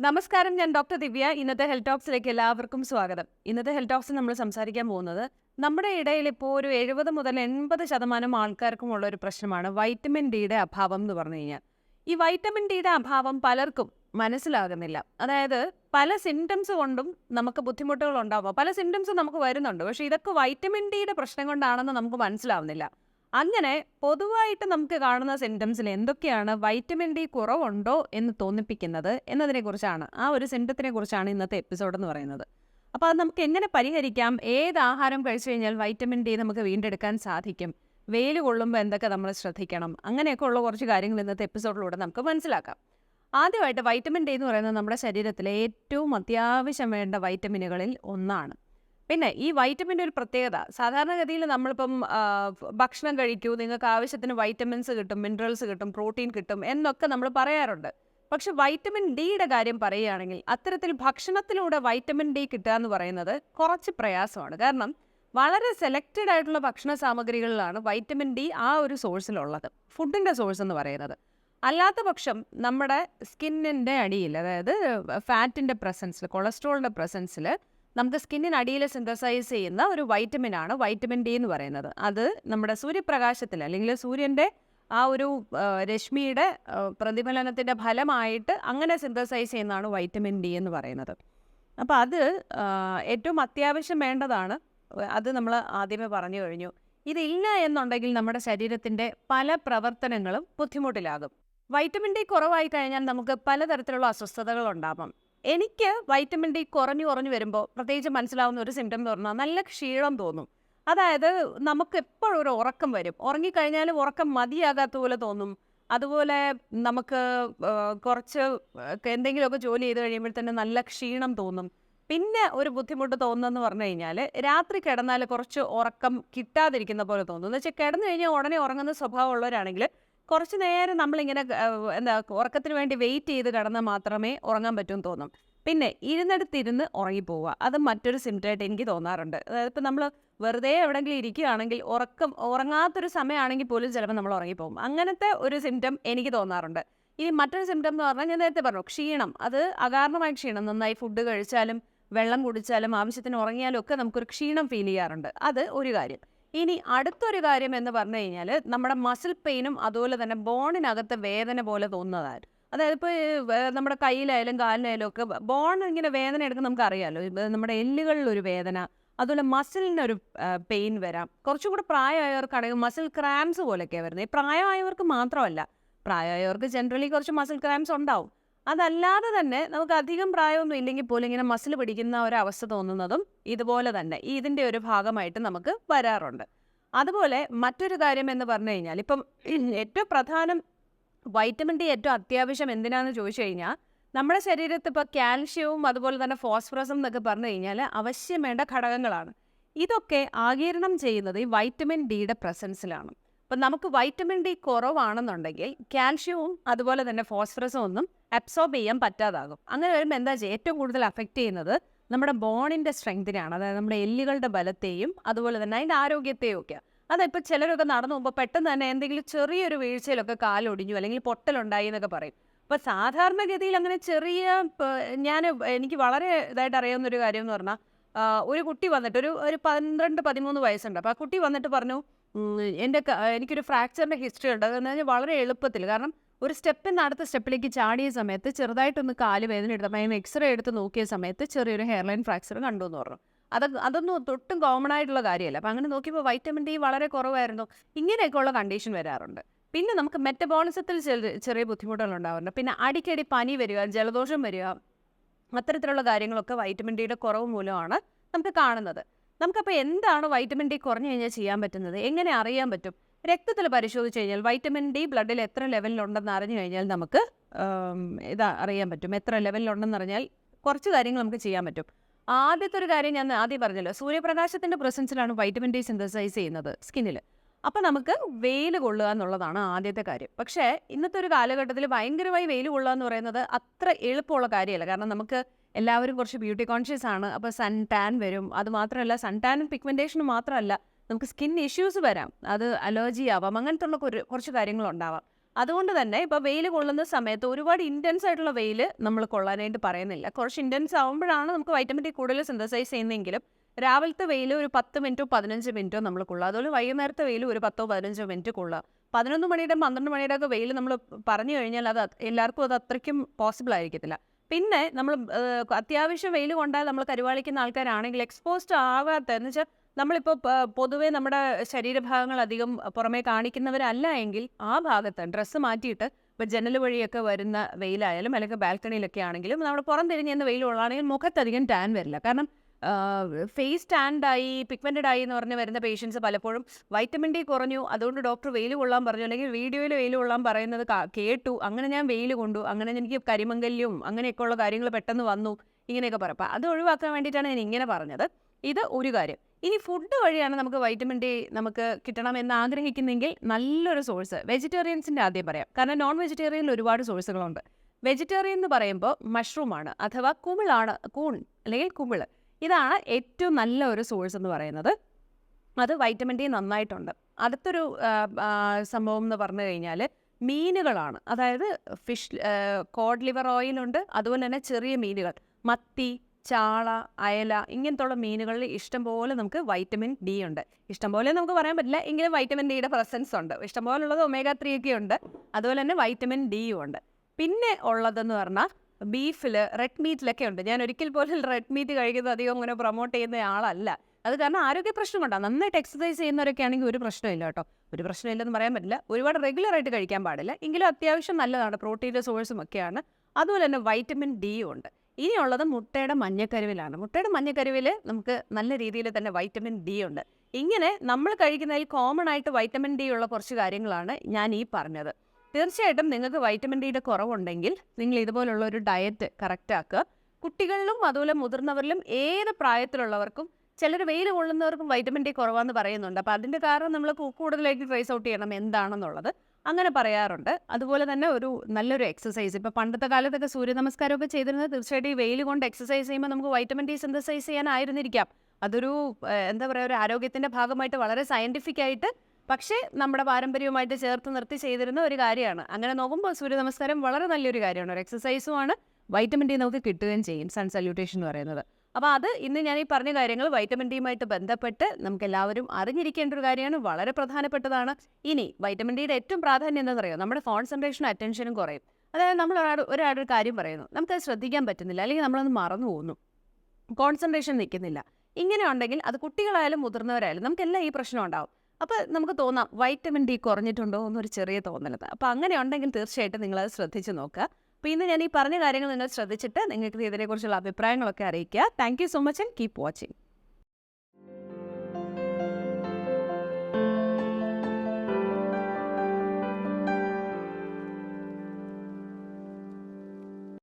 നമസ്കാരം ഞാൻ ഡോക്ടർ ദിവ്യ. ഇന്നത്തെ ഹെൽത്ത് ടോക്സിലേക്ക് എല്ലാവർക്കും സ്വാഗതം. ഇന്നത്തെ ഹെൽത്ത് ടോക്സിൽ നമ്മൾ സംസാരിക്കാൻ പോകുന്നത് നമ്മുടെ ഇടയിൽ ഇപ്പോൾ ഒരു എഴുപത് മുതൽ എൺപത് ശതമാനം ആൾക്കാർക്കും ഉള്ള ഒരു പ്രശ്നമാണ് വൈറ്റമിൻ ഡിയുടെ അഭാവം എന്ന് പറഞ്ഞു കഴിഞ്ഞാൽ. ഈ വൈറ്റമിൻ ഡിയുടെ അഭാവം പലർക്കും മനസ്സിലാകുന്നില്ല. അതായത് പല സിംറ്റംസ് കൊണ്ടും നമുക്ക് ബുദ്ധിമുട്ടുകൾ ഉണ്ടാവുക പല സിംറ്റംസും നമുക്ക് വരുന്നുണ്ട്. പക്ഷേ ഇതൊക്കെ വൈറ്റമിൻ ഡിയുടെ പ്രശ്നം കൊണ്ടാണെന്ന് നമുക്ക് മനസ്സിലാവുന്നില്ല. അങ്ങനെ പൊതുവായിട്ട് നമുക്ക് കാണുന്ന സിംറ്റംസിൽ എന്തൊക്കെയാണ് വൈറ്റമിൻ ഡി കുറവുണ്ടോ എന്ന് തോന്നിപ്പിക്കുന്നത് എന്നതിനെ കുറിച്ചാണ് ആ ഒരു സിംറ്റത്തിനെ കുറിച്ചാണ് ഇന്നത്തെ എപ്പിസോഡ് എന്ന് പറയുന്നത്. അപ്പോൾ അത് നമുക്ക് എങ്ങനെ പരിഹരിക്കാം? ഏത് ആഹാരം കഴിച്ചു കഴിഞ്ഞാൽ വൈറ്റമിൻ ഡി നമുക്ക് വീണ്ടെടുക്കാൻ സാധിക്കും? വെയിൽ കൊള്ളുമ്പോൾ എന്തൊക്കെ നമ്മൾ ശ്രദ്ധിക്കണം? അങ്ങനെയൊക്കെ ഉള്ള കുറച്ച് കാര്യങ്ങൾ ഇന്നത്തെ എപ്പിസോഡിലൂടെ നമുക്ക് മനസ്സിലാക്കാം. ആദ്യമായിട്ട് വൈറ്റമിൻ ഡി എന്ന് പറയുന്നത് നമ്മുടെ ശരീരത്തിലെ ഏറ്റവും അത്യാവശ്യം വേണ്ട വൈറ്റമിനുകളിൽ ഒന്നാണ്. പിന്നെ ഈ വൈറ്റമിന്റെ ഒരു പ്രത്യേകത സാധാരണഗതിയിൽ നമ്മളിപ്പം ഭക്ഷണം കഴിക്കൂ നിങ്ങൾക്ക് ആവശ്യത്തിന് വൈറ്റമിൻസ് കിട്ടും മിനറൽസ് കിട്ടും പ്രോട്ടീൻ കിട്ടും എന്നൊക്കെ നമ്മൾ പറയാറുണ്ട്. പക്ഷെ വൈറ്റമിൻ ഡിയുടെ കാര്യം പറയുകയാണെങ്കിൽ അത്തരത്തിൽ ഭക്ഷണത്തിലൂടെ വൈറ്റമിൻ ഡി കിട്ടുക എന്ന് പറയുന്നത് കുറച്ച് പ്രയാസമാണ്. കാരണം വളരെ സെലക്റ്റഡ് ആയിട്ടുള്ള ഭക്ഷണ സാമഗ്രികളിലാണ് വൈറ്റമിൻ ഡി ആ ഒരു സോഴ്സിലുള്ളത് ഫുഡിന്റെ സോഴ്സ് എന്ന് പറയുന്നത്. അല്ലാത്ത പക്ഷം നമ്മുടെ സ്കിന്നിന്റെ അടിയിൽ അതായത് ഫാറ്റിന്റെ പ്രസൻസിൽ കൊളസ്ട്രോളിന്റെ പ്രസൻസിൽ നമുക്ക് സ്കിന്നിനടിയിൽ സിന്തസൈസ് ചെയ്യുന്ന ഒരു വൈറ്റമിൻ ആണ് വൈറ്റമിൻ ഡി എന്ന് പറയുന്നത്. അത് നമ്മുടെ സൂര്യപ്രകാശത്തിൽ അല്ലെങ്കിൽ സൂര്യന്റെ ആ ഒരു രശ്മിയുടെ പ്രതിഫലനത്തിന്റെ ഫലമായിട്ട് അങ്ങനെ സിന്തസൈസ് ചെയ്യുന്നതാണ് വൈറ്റമിൻ ഡി എന്ന് പറയുന്നത്. അപ്പോൾ അത് ഏറ്റവും അത്യാവശ്യം വേണ്ടതാണ്. അത് നമ്മൾ ആദ്യമേ പറഞ്ഞു കഴിഞ്ഞു. ഇതില്ല എന്നുണ്ടെങ്കിൽ നമ്മുടെ ശരീരത്തിന്റെ പല പ്രവർത്തനങ്ങളും ബുദ്ധിമുട്ടിലാകും. വൈറ്റമിൻ ഡി കുറവായി കഴിഞ്ഞാൽ നമുക്ക് പലതരത്തിലുള്ള അസ്വസ്ഥതകൾ ഉണ്ടാവാം. എനിക്ക് വൈറ്റമിൻ ഡി കുറഞ്ഞു കുറഞ്ഞു വരുമ്പോൾ പ്രത്യേകിച്ച് മനസ്സിലാവുന്ന ഒരു സിംറ്റം എന്ന് പറഞ്ഞാൽ നല്ല ക്ഷീണം തോന്നും. അതായത് നമുക്ക് എപ്പോഴും ഒരു ഉറക്കം വരും. ഉറങ്ങിക്കഴിഞ്ഞാൽ ഉറക്കം മതിയാകാത്ത പോലെ തോന്നും. അതുപോലെ നമുക്ക് കുറച്ച് എന്തെങ്കിലുമൊക്കെ ജോലി ചെയ്ത് കഴിയുമ്പോൾ തന്നെ നല്ല ക്ഷീണം തോന്നും. പിന്നെ ഒരു ബുദ്ധിമുട്ട് തോന്നുന്നതെന്ന് പറഞ്ഞു കഴിഞ്ഞാൽ രാത്രി കിടന്നാൽ കുറച്ച് ഉറക്കം കിട്ടാതിരിക്കുന്ന പോലെ തോന്നും. എന്ന് വെച്ചാൽ കിടന്നു കഴിഞ്ഞാൽ ഉടനെ ഉറങ്ങുന്ന സ്വഭാവമുള്ളവരാണെങ്കിൽ കുറച്ച് നേരം നമ്മളിങ്ങനെ എന്താ ഉറക്കത്തിന് വേണ്ടി വെയിറ്റ് ചെയ്ത് കിടന്നാൽ മാത്രമേ ഉറങ്ങാൻ പറ്റും തോന്നും. പിന്നെ ഇരുന്നിടത്തിരുന്ന് ഉറങ്ങിപ്പോവുക. അത് മറ്റൊരു സിംറ്റമായിട്ട് എനിക്ക് തോന്നാറുണ്ട്. അതായത് ഇപ്പം നമ്മൾ വെറുതെ എവിടെയെങ്കിലും ഇരിക്കുകയാണെങ്കിൽ ഉറക്കം ഉറങ്ങാത്തൊരു സമയമാണെങ്കിൽ പോലും ചിലപ്പോൾ നമ്മൾ ഉറങ്ങിപ്പോകും അങ്ങനത്തെ ഒരു സിംറ്റം എനിക്ക് തോന്നാറുണ്ട്. ഇനി മറ്റൊരു സിംറ്റം എന്ന് പറഞ്ഞാൽ ഞാൻ നേരത്തെ പറഞ്ഞു ക്ഷീണം. അത് അകാരണമായ ക്ഷീണം. നന്നായി ഫുഡ് കഴിച്ചാലും വെള്ളം കുടിച്ചാലും ആവശ്യത്തിന് ഉറങ്ങിയാലും ഒക്കെ നമുക്കൊരു ക്ഷീണം ഫീൽ ചെയ്യാറുണ്ട്. അത് ഒരു കാര്യം. ഇനി അടുത്തൊരു കാര്യം എന്ന് പറഞ്ഞു കഴിഞ്ഞാൽ നമ്മുടെ മസിൽ പെയിനും അതുപോലെ തന്നെ ബോണിനകത്ത് വേദന പോലെ തോന്നുന്നതാണ് അതായത് ഇപ്പോൾ നമ്മുടെ കയ്യിലായാലും കാലിലായാലും ഒക്കെ ബോൺ ഇങ്ങനെ വേദന എടുക്കുന്ന നമുക്ക് അറിയാമല്ലോ നമ്മുടെ എല്ലുകളിലൊരു വേദന അതുപോലെ മസിലിനൊരു പെയിൻ വരാം. കുറച്ചും കൂടെ പ്രായമായവർക്കാണെങ്കിൽ മസിൽ ക്രാംസ് പോലെയൊക്കെ വരുന്നത് ഈ പ്രായമായവർക്ക് മാത്രമല്ല പ്രായമായവർക്ക് ജനറലി കുറച്ച് മസിൽ ക്രാംസ് ഉണ്ടാവും. അതല്ലാതെ തന്നെ നമുക്ക് അധികം പ്രായമൊന്നും ഇല്ലെങ്കിൽ പോലും ഇങ്ങനെ മസിൽ പിടിക്കുന്ന ഒരവസ്ഥ തോന്നുന്നതും ഇതുപോലെ തന്നെ ഇതിന്റെ ഒരു ഭാഗമായിട്ട് നമുക്ക് വരാറുണ്ട്. അതുപോലെ മറ്റൊരു കാര്യം എന്ന് പറഞ്ഞു കഴിഞ്ഞാൽ ഇപ്പം ഏറ്റവും പ്രധാനം വൈറ്റമിൻ ഡി ഏറ്റവും അത്യാവശ്യം എന്തിനാന്ന് ചോദിച്ചു കഴിഞ്ഞാൽ നമ്മുടെ ശരീരത്തിൽ ഇപ്പോൾ കാൽഷ്യവും അതുപോലെ തന്നെ ഫോസ്ഫറസും എന്നൊക്കെ പറഞ്ഞു കഴിഞ്ഞാൽ അവശ്യം വേണ്ട ഘടകങ്ങളാണ്. ഇതൊക്കെ ആകിരണം ചെയ്യുന്നത് ഈ വൈറ്റമിൻ ഡിയുടെ പ്രസൻസിലാണ്. അപ്പം നമുക്ക് വൈറ്റമിൻ ഡി കുറവാണെന്നുണ്ടെങ്കിൽ കാൽഷ്യവും അതുപോലെ തന്നെ ഫോസ്ഫറസും ഒന്നും അബ്സോർബ് ചെയ്യാൻ പറ്റാതാകും. അങ്ങനെ വരുമ്പോൾ എന്താ ചെയ്യുക ഏറ്റവും കൂടുതൽ അഫക്റ്റ് ചെയ്യുന്നത് നമ്മുടെ ബോണിന്റെ സ്ട്രെങ്തിനെയാണ് അതായത് നമ്മുടെ എല്ലുകളുടെ ബലത്തെയും അതുപോലെ തന്നെ അതിന്റെ ആരോഗ്യത്തെയും ഒക്കെ അതിപ്പോൾ ചിലരൊക്കെ നടന്നു പോകുമ്പോൾ പെട്ടെന്ന് തന്നെ എന്തെങ്കിലും ചെറിയൊരു വീഴ്ചയിലൊക്കെ കാലൊടിഞ്ഞു അല്ലെങ്കിൽ പൊട്ടലുണ്ടായി എന്നൊക്കെ പറയും. അപ്പോൾ സാധാരണഗതിയിൽ അങ്ങനെ ചെറിയ ഞാൻ എനിക്ക് വളരെ ഇതായിട്ട് അറിയാവുന്ന ഒരു കാര്യം എന്ന് പറഞ്ഞാൽ ഒരു കുട്ടി വന്നിട്ട് ഒരു ഒരു പന്ത്രണ്ട് പതിമൂന്ന് വയസ്സുണ്ട്. അപ്പോൾ ആ കുട്ടി വന്നിട്ട് പറഞ്ഞു എന്റെ എനിക്കൊരു ഫ്രാക്ചറിന്റെ ഹിസ്റ്ററി ഉണ്ട്. അതെന്ന് പറഞ്ഞാൽ വളരെ എളുപ്പത്തിൽ. കാരണം ഒരു സ്റ്റെപ്പിൽ നിന്ന് അടുത്ത സ്റ്റെപ്പിലേക്ക് ചാടിയ സമയത്ത് ചെറുതായിട്ടൊന്ന് കാൽ വേദന എടുത്തപ്പോൾ എക്സ്റേ എടുത്ത് നോക്കിയ സമയത്ത് ചെറിയൊരു ഹെയർലൈൻ ഫ്രാക്ചർ കണ്ടു എന്ന് പറഞ്ഞു. അത് അതൊന്നും ഒട്ടും കോമൺ ആയിട്ടുള്ള കാര്യമല്ല. അപ്പം അങ്ങനെ നോക്കിയപ്പോൾ വൈറ്റമിൻ ഡി വളരെ കുറവായിരുന്നു. ഇങ്ങനെയൊക്കെയുള്ള കണ്ടീഷൻ വരാറുണ്ട്. പിന്നെ നമുക്ക് മെറ്റബോളിസത്തിൽ ചെറിയ ബുദ്ധിമുട്ടുകൾ ഉണ്ടാവാറുണ്ട് പിന്നെ അടിക്കടി പനി വരിക ജലദോഷം വരിക അത്തരത്തിലുള്ള കാര്യങ്ങളൊക്കെ വൈറ്റമിൻ ഡിയുടെ കുറവ് മൂലമാണ് നമുക്ക് കാണുന്നത്. നമുക്കപ്പോൾ എന്താണ് വൈറ്റമിൻ ഡി കുറഞ്ഞു കഴിഞ്ഞാൽ ചെയ്യാൻ പറ്റുന്നത്? എങ്ങനെ അറിയാൻ പറ്റും? രക്തത്തിൽ പരിശോധിച്ച് കഴിഞ്ഞാൽ വൈറ്റമിൻ ഡി ബ്ലഡിൽ എത്ര ലെവലിലുണ്ടെന്ന് അറിഞ്ഞു കഴിഞ്ഞാൽ നമുക്ക് ഇതാ അറിയാൻ പറ്റും. എത്ര ലെവലിലുണ്ടെന്ന് അറിഞ്ഞാൽ കുറച്ച് കാര്യങ്ങൾ നമുക്ക് ചെയ്യാൻ പറ്റും. ആദ്യത്തെ ഒരു കാര്യം ഞാൻ ആദ്യം പറഞ്ഞല്ലോ സൂര്യപ്രകാശത്തിന്റെ പ്രസൻസിലാണ് വൈറ്റമിൻ ഡി സിന്തസൈസ് ചെയ്യുന്നത് സ്കിന്നിൽ അപ്പം നമുക്ക് വെയിൽ കൊള്ളുക എന്നുള്ളതാണ് ആദ്യത്തെ കാര്യം. പക്ഷേ ഇന്നത്തെ ഒരു കാലഘട്ടത്തിൽ ഭയങ്കരമായി വെയിൽ കൊള്ളുക എന്ന് പറയുന്നത് അത്ര എളുപ്പമുള്ള കാര്യമല്ല. കാരണം നമുക്ക് എല്ലാവരും കുറച്ച് ബ്യൂട്ടി കോൺഷ്യസ് ആണ്. അപ്പോൾ സൺ ടാൻ വരും. അത് മാത്രമല്ല സൺ ടാനും പിഗ്മെന്റേഷനും മാത്രമല്ല നമുക്ക് സ്കിൻ ഇഷ്യൂസ് വരാം. അത് അലർജി ആവാം. അങ്ങനത്തെ ഉള്ള ഒരു കുറച്ച് കാര്യങ്ങളുണ്ടാവാം അതുകൊണ്ട് തന്നെ ഇപ്പോൾ വെയിൽ കൊള്ളുന്ന സമയത്ത് ഒരുപാട് ഇന്റൻസ് ആയിട്ടുള്ള വെയിൽ നമ്മൾ കൊള്ളാനായിട്ട് പറയുന്നില്ല. കുറച്ച് ഇന്റൻസ് ആകുമ്പോഴാണ് നമുക്ക് വൈറ്റമിൻ ഡി കൂടുതൽ സിന്തസൈസ് ചെയ്യുന്നതെങ്കിലും രാവിലത്തെ വെയിൽ ഒരു പത്ത് മിനിറ്റോ പതിനഞ്ച് മിനിറ്റോ നമ്മൾ കൊള്ളുക അതുപോലെ വൈകുന്നേരത്തെ വെയിൽ ഒരു പത്തോ പതിനഞ്ചോ മിനിറ്റ് കൊള്ളുക. പതിനൊന്ന് മണിയുടെ പന്ത്രണ്ട് മണിയുടെ ഒക്കെ വെയിൽ നമ്മൾ പറഞ്ഞു കഴിഞ്ഞാൽ അത് അത് എല്ലാവർക്കും അത് അത്രയ്ക്കും പോസിബിൾ ആയിരിക്കത്തില്ല. പിന്നെ നമ്മൾ അത്യാവശ്യം വെയിൽ കൊണ്ടാൽ നമ്മൾ കരുവാളിക്കുന്ന ആൾക്കാരാണെങ്കിൽ എക്സ്പോസ്ഡ് ആവാത്ത എന്ന് വെച്ചാൽ നമ്മളിപ്പോൾ പൊതുവേ നമ്മുടെ ശരീരഭാഗങ്ങൾ അധികം പുറമേ കാണിക്കുന്നവരല്ല എങ്കിൽ ആ ഭാഗത്ത് ഡ്രസ്സ് മാറ്റിയിട്ട് ഇപ്പോൾ ജനൽ വഴിയൊക്കെ വരുന്ന വെയിലായാലും അല്ലെങ്കിൽ ബാൽക്കണിയിലൊക്കെ ആണെങ്കിലും നമ്മൾ പുറം തിരിഞ്ഞെന്ന് വെയിൽ ഉള്ളതാണെങ്കിൽ മുഖത്തധികം ടാൻ വരില്ല. കാരണം ഫേസ് ടാൻഡായി പിഗ്മെന്റഡ് ആയി എന്ന് പറഞ്ഞ് വരുന്ന പേഷ്യൻസ് പലപ്പോഴും വൈറ്റമിൻ ഡി കുറഞ്ഞു. അതുകൊണ്ട് ഡോക്ടർ വെയിൽ കൊള്ളാൻ പറഞ്ഞു. അല്ലെങ്കിൽ വീഡിയോയിൽ വെയിൽ കൊള്ളാൻ പറയുന്നത് കേട്ടു. അങ്ങനെ ഞാൻ വെയിൽ കൊണ്ടു. അങ്ങനെ എനിക്ക് കരിമങ്കല്യവും അങ്ങനെയൊക്കെയുള്ള കാര്യങ്ങൾ പെട്ടെന്ന് വന്നു. ഇങ്ങനെയൊക്കെ പറയാം അപ്പം അത് ഒഴിവാക്കാൻ വേണ്ടിയിട്ടാണ് ഞാൻ ഇങ്ങനെ പറഞ്ഞത്. ഇത് ഒരു കാര്യം. ഇനി ഫുഡ് വഴിയാണ് നമുക്ക് വൈറ്റമിൻ ഡി നമുക്ക് കിട്ടണം എന്ന് ആഗ്രഹിക്കുന്നെങ്കിൽ നല്ലൊരു സോഴ്സ് വെജിറ്റേറിയൻസിന്റെ ആദ്യം പറയാം. കാരണം നോൺ വെജിറ്റേറിയനിൽ ഒരുപാട് സോഴ്സുകളുണ്ട് വെജിറ്റേറിയൻ എന്ന് പറയുമ്പോൾ മഷ്റൂമാണ് അഥവാ കുമിളാണ് കൂൺ അല്ലെങ്കിൽ കുമിൾ. ഇതാണ് ഏറ്റവും നല്ല ഒരു സോഴ്സ് എന്ന് പറയുന്നത്. അത് വൈറ്റമിൻ ഡി നന്നായിട്ടുണ്ട്. അടുത്തൊരു സംഭവം എന്ന് പറഞ്ഞു കഴിഞ്ഞാൽ മീനുകളാണ്. അതായത് ഫിഷ് കോഡ് ലിവർ ഓയിലുണ്ട് അതുപോലെ തന്നെ ചെറിയ മീനുകൾ. മത്തി ചാള അയല ഇങ്ങനത്തുള്ള മീനുകളിൽ ഇഷ്ടംപോലെ നമുക്ക് വൈറ്റമിൻ ഡി ഉണ്ട്. ഇഷ്ടംപോലെ നമുക്ക് പറയാൻ പറ്റില്ല എങ്കിലും വൈറ്റമിൻ ഡിയുടെ പ്രസൻസ് ഉണ്ട്. ഇഷ്ടംപോലെ ഉള്ളത് ഒമേഗ ത്രീ ഒക്കെ ഉണ്ട്. അതുപോലെ തന്നെ വൈറ്റമിൻ ഡിയും ഉണ്ട്. പിന്നെ ഉള്ളതെന്ന് പറഞ്ഞാൽ ബീഫിൽ റെഡ് മീറ്റിലൊക്കെ ഉണ്ട്. ഞാൻ ഒരിക്കൽ പോലും റെഡ് മീറ്റ് കഴിക്കുന്നത് അധികം അങ്ങനെ പ്രൊമോട്ട് ചെയ്യുന്ന ആളല്ല. അത് കാരണം ആരോഗ്യ പ്രശ്നം കൊണ്ടാണ് നന്നായിട്ട് എക്സസൈസ് ചെയ്യുന്നവരൊക്കെ ആണെങ്കിൽ ഒരു പ്രശ്നമില്ല കേട്ടോ. ഒരു പ്രശ്നമില്ലെന്ന് പറയാൻ പറ്റില്ല. ഒരുപാട് റെഗുലർ ആയിട്ട് കഴിക്കാൻ പാടില്ല. എങ്കിലും അത്യാവശ്യം നല്ലതാണ്. പ്രോട്ടീന്റെ സോഴ്സും ഒക്കെയാണ്. അതുപോലെ തന്നെ വൈറ്റമിൻ ഡിയും ഉണ്ട്. ഇനിയുള്ളത് മുട്ടയുടെ മഞ്ഞക്കരുവിലാണ്. മുട്ടയുടെ മഞ്ഞക്കരുവിൽ നമുക്ക് നല്ല രീതിയിൽ തന്നെ വൈറ്റമിൻ ഡി ഉണ്ട്. ഇങ്ങനെ നമ്മൾ കഴിക്കുന്നതിൽ കോമൺ ആയിട്ട് വൈറ്റമിൻ ഡി ഉള്ള കുറച്ച് കാര്യങ്ങളാണ് ഞാൻ ഈ പറഞ്ഞത്. തീർച്ചയായിട്ടും നിങ്ങൾക്ക് വൈറ്റമിൻ ഡിയുടെ കുറവുണ്ടെങ്കിൽ നിങ്ങൾ ഇതുപോലുള്ള ഒരു ഡയറ്റ് കറക്റ്റ് ആക്കുക. കുട്ടികളിലും അതുപോലെ മുതിർന്നവരിലും ഏത് പ്രായത്തിലുള്ളവർക്കും ചിലർ വെയിൽ കൊള്ളുന്നവർക്കും വൈറ്റമിൻ ഡി കുറവാന്ന് പറയുന്നുണ്ട്. അപ്പോൾ അതിന്റെ കാരണം നമ്മൾ കൂടുതലായിട്ട് ട്രേസ് ഔട്ട് ചെയ്യണം എന്താണെന്നുള്ളത്. അങ്ങനെ പറയാറുണ്ട്. അതുപോലെ തന്നെ ഒരു നല്ലൊരു എക്സസൈസ് ഇപ്പോൾ പണ്ടത്തെ കാലത്തൊക്കെ സൂര്യ നമസ്കാരമൊക്കെ ചെയ്തിരുന്നത് തീർച്ചയായിട്ടും ഈ വെയിൽ കൊണ്ട് എക്സസൈസ് ചെയ്യുമ്പോൾ നമുക്ക് വൈറ്റമിൻ ഡി സിന്തസൈസ് ചെയ്യാനായിരുന്നിരിക്കാം. അതൊരു എന്താ പറയുക ഒരു ആരോഗ്യത്തിന്റെ ഭാഗമായിട്ട് വളരെ സയന്റിഫിക് ആയിട്ട് പക്ഷേ നമ്മുടെ പാരമ്പര്യവുമായിട്ട് ചേർത്ത് നിർത്തി ചെയ്തിരുന്ന ഒരു കാര്യമാണ്. അങ്ങനെ നോക്കുമ്പോൾ സൂര്യ നമസ്കാരം വളരെ നല്ലൊരു കാര്യമാണ്. ഒരു എക്സസൈസുമാണ് വൈറ്റമിൻ ഡി നമുക്ക് കിട്ടുകയും ചെയ്യും. സൺ സല്യൂട്ടേഷൻ എന്ന് പറയുന്നത്. അപ്പോൾ അത് ഇന്ന് ഞാൻ ഈ പറഞ്ഞ കാര്യങ്ങൾ വൈറ്റമിൻ ഡിയുമായിട്ട് ബന്ധപ്പെട്ട് നമുക്ക് എല്ലാവരും അറിഞ്ഞിരിക്കേണ്ട ഒരു കാര്യമാണ്. വളരെ പ്രധാനപ്പെട്ടതാണ്. ഇനി വൈറ്റമിൻ ഡിയുടെ ഏറ്റവും പ്രാധാന്യം എന്താണെന്ന് അറിയാം നമ്മുടെ കോൺസെൻട്രേഷനും അറ്റൻഷനും കുറയും. അതായത് നമ്മൾ ഒരാൾ ഒരാളൊരു കാര്യം പറയുന്നു. നമുക്കത് ശ്രദ്ധിക്കാൻ പറ്റുന്നില്ല. അല്ലെങ്കിൽ നമ്മളത് മറന്നു പോകുന്നു. കോൺസെൻട്രേഷൻ നിൽക്കുന്നില്ല. ഇങ്ങനെ ഉണ്ടെങ്കിൽ അത് കുട്ടികളായാലും മുതിർന്നവരായാലും നമുക്കെല്ലാം ഈ പ്രശ്നം ഉണ്ടാവും. അപ്പോൾ നമുക്ക് തോന്നാം വൈറ്റമിൻ ഡി കുറഞ്ഞിട്ടുണ്ടോ എന്നൊരു ചെറിയ തോന്നലത് അപ്പോൾ അങ്ങനെ ഉണ്ടെങ്കിൽ തീർച്ചയായിട്ടും നിങ്ങളത് ശ്രദ്ധിച്ച് നോക്കുക. അപ്പോൾ ഇന്ന് ഞാൻ ഈ പറഞ്ഞ കാര്യങ്ങൾ നിങ്ങൾ ശ്രദ്ധിച്ചിട്ട് നിങ്ങൾക്ക് ഇതിനെക്കുറിച്ചുള്ള അഭിപ്രായങ്ങളൊക്കെ അറിയിക്കുക. Thank so much and keep watching